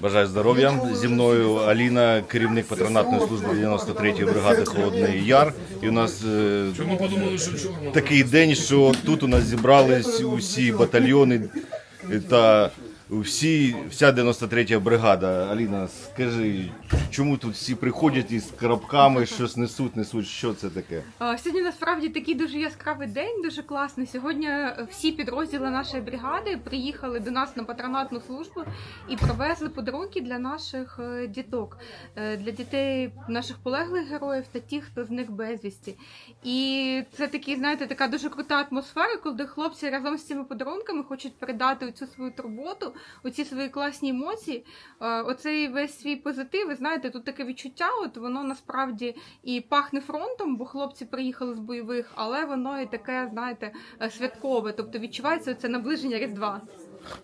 Бажаю здоров'я. Зі мною Аліна, керівник патронатної служби 93-ї бригади Холодний Яр. І у нас е, такий день, що тут у нас зібрались усі батальйони та всі, вся 93-я бригада. Аліна, скажи, чому тут всі приходять із коробками, щось несуть, несуть, що це таке? А, Сьогодні насправді такий дуже яскравий день, дуже класний. Сьогодні е, всі підрозділи нашої бригади приїхали до нас на патронатну службу і привезли подарунки для наших е, діток, е, для дітей наших полеглих героїв та тих, хто зник безвісті. І це такий, знаєте, така дуже крута атмосфера, коли хлопці разом з цими подарунками хочуть передати цю свою турботу, оці свої класні емоції, е, оцей весь свій позитив. Ви знаєте, тут таке відчуття, от воно насправді і пахне фронтом, бо хлопці приїхали з бойових, але воно і таке, знаєте, е, святкове. Тобто відчувається це наближення Різдва.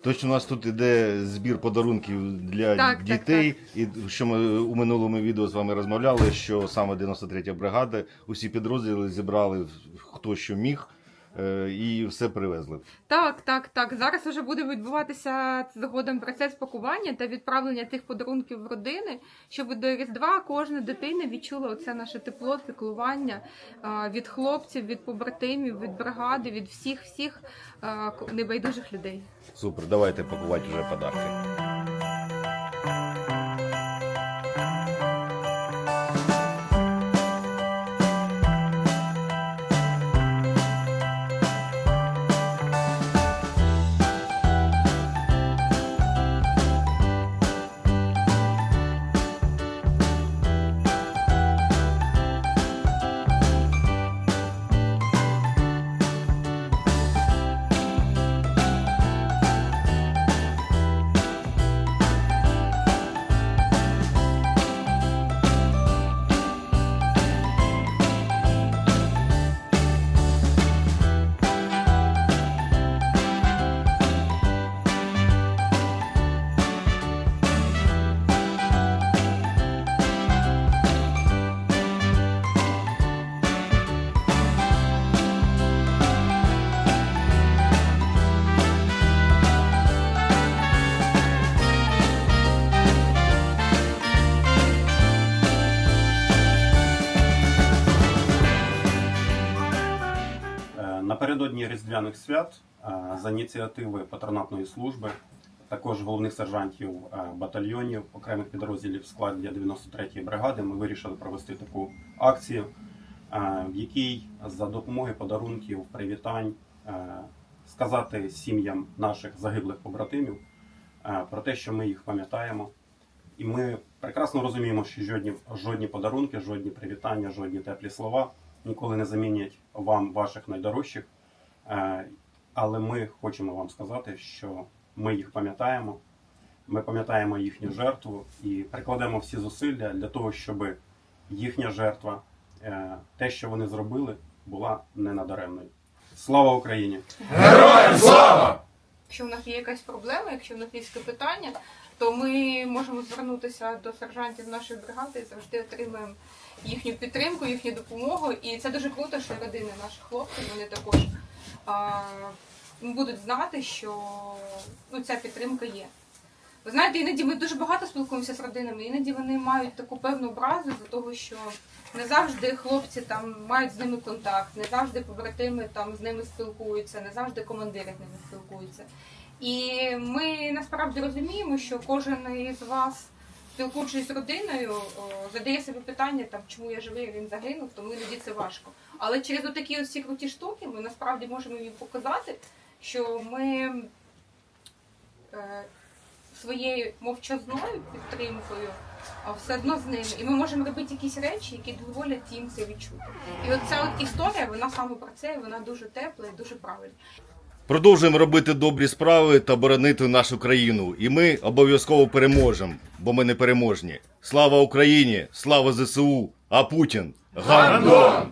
Точно у нас тут іде збір подарунків для Так, так, дітей. І що ми у минулому відео з вами розмовляли, що саме 93-я бригада, усі підрозділи зібрали хто що міг, і все привезли. Так, так, так. Зараз вже буде відбуватися згодом процес пакування та відправлення тих подарунків в родини, щоб до Різдва кожна дитина відчула оце наше тепло, піклування від хлопців, від побратимів, від бригади, від всіх всіх к- небайдужих людей. Супер, давайте пакувати вже подарки. Напередодні різдвяних свят е, за ініціативи патронатної служби, також головних сержантів е, батальйонів окремих підрозділів в складі 93-ї бригади, ми вирішили провести таку акцію, е, в якій за допомогою подарунків, привітань сказати сім'ям наших загиблих побратимів про те, що ми їх пам'ятаємо. І ми прекрасно розуміємо, що жодні, жодні подарунки, жодні привітання, жодні теплі слова ніколи не замінять вам ваших найдорожчих. Е, Але ми хочемо вам сказати, що ми їх пам'ятаємо, ми пам'ятаємо їхню жертву і прикладемо всі зусилля для того, щоб їхня жертва, е, те, що вони зробили, була не надаремною. Слава Україні! Якщо в нас є якась проблема, якщо в нас є питання, то ми можемо звернутися до сержантів нашої бригади і завжди отримаємо їхню підтримку, їхню допомогу. І це дуже круто, що родини наших хлопців вони також а, будуть знати, що ну, ця підтримка є. Ви знаєте, іноді ми дуже багато спілкуємося з родинами, іноді вони мають таку певну образу за того, що не завжди хлопці там мають з ними контакт, не завжди побратими там з ними спілкуються, не завжди командири з ними спілкуються. І ми насправді розуміємо, що кожен із вас, спілкуючись з родиною, задає собі питання, там, чому я живий, він загинув, тому іноді це важко. Але через отакі ось ці круті штуки ми насправді можемо їм показати, що ми е, своєю мовчазною підтримкою все одно з ними. І ми можемо робити якісь речі, які дозволять їм це відчути. І от ця от історія, вона саме про це, вона дуже тепла і дуже правильна. Продовжуємо робити добрі справи та боронити нашу країну. І ми обов'язково переможемо, бо ми не переможні. Слава Україні! Слава ЗСУ! А Путін! Гандон!